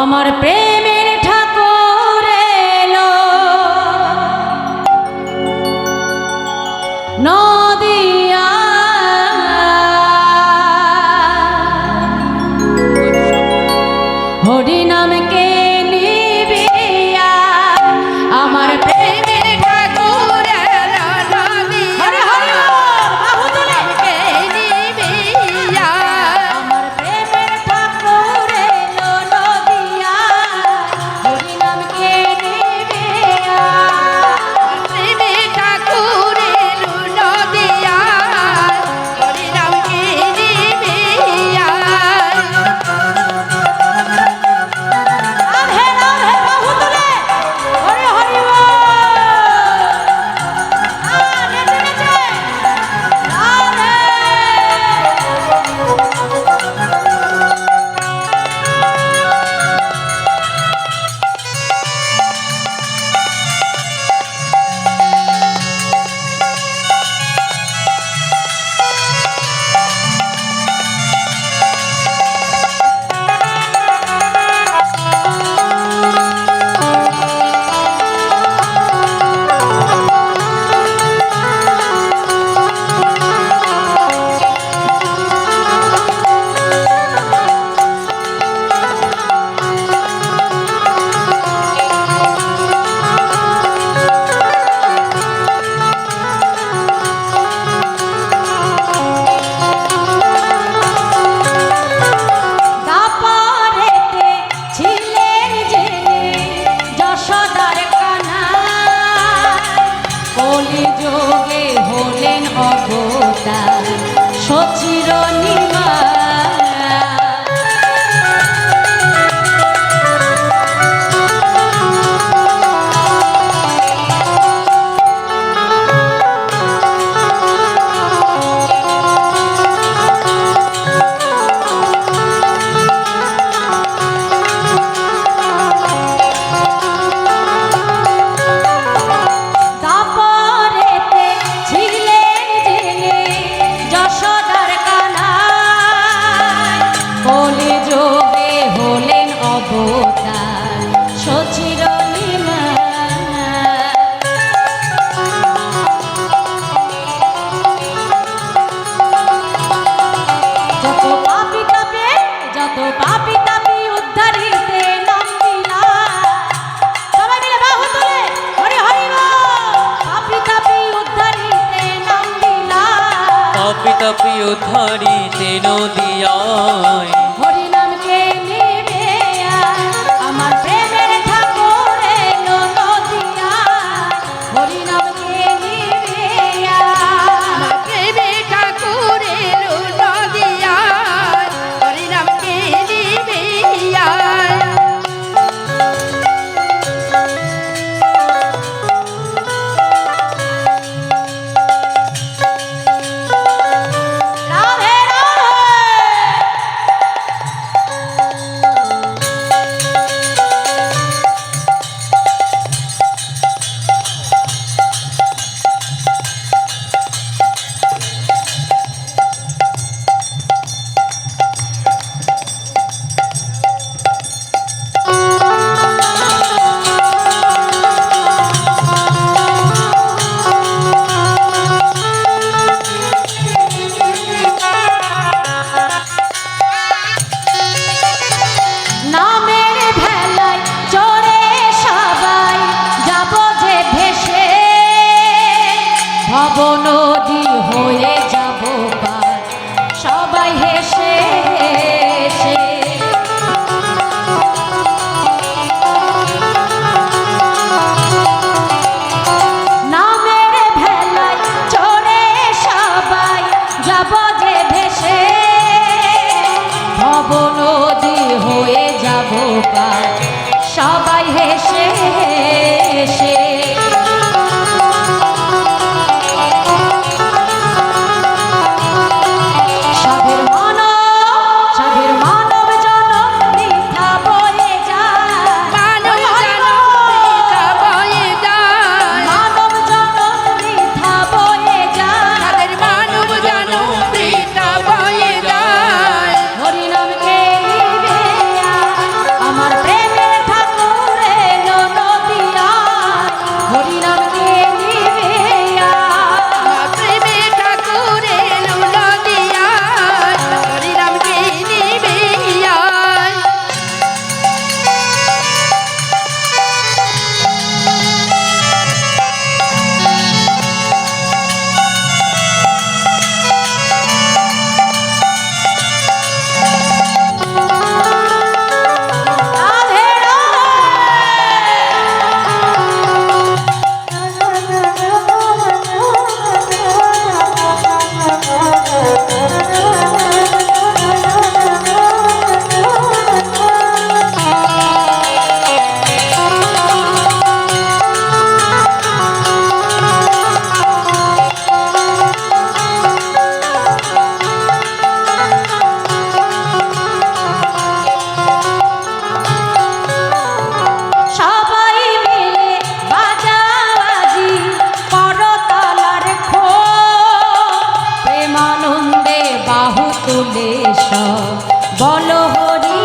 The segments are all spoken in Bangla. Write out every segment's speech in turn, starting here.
আমার প্রেমের ঠাকুর এলো। নদিয়া হরিনামকে নিবিয়া পাপি তাপি সবাই হেসে হেসে মিলে সব, বলো হরি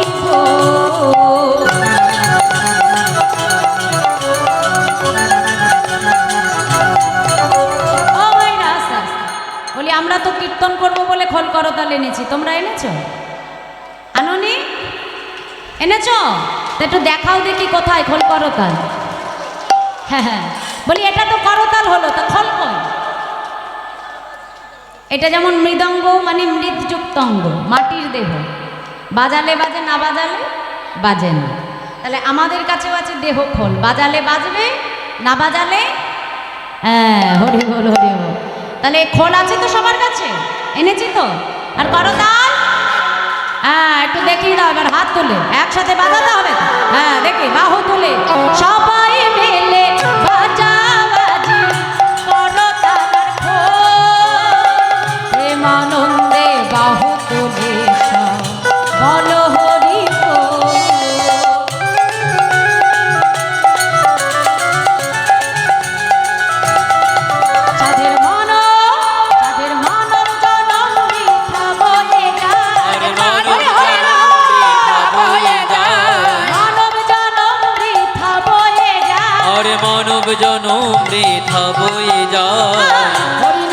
বলি আমরা তো কীর্তন করব বলে খোল করতাল এনেছি, তোমরা এনেছো? আননি, এনেছো? তো একটু দেখাও দেখি কোথায় খোল করতাল হ্যাঁ হ্যাঁ বলি এটা তো করতাল হলো, তা খোল কর এটা যেমন মৃদঙ্গ মানে মৃদযুক্ত অঙ্গ মাটির দেহ। বাজালে বাজে, না বাজালে বাজে না। তাহলে আমাদের কাছেও আছে দেহ খোল। বাজালে বাজবে, না বাজালে হ্যাঁ হরি বল হরি বল। তাহলে খোল আছে তো সবার কাছে? এনেছি তো? আর করতাল হ্যাঁ একটু দেখিয়ে দাও, এবার হাত তুলে। একসাথে বাজাতে হবে হ্যাঁ দেখি, বাহু তুলে। সবাই প্রেমানন্দে বাহু তুলে বলো হরি যাদের মন যাদের মন জনম মিথ্যা বয়ে মানব হরি হরি জনম বৃথা বয়ে যায়। মানব জনম বৃথা বয়ে যায়।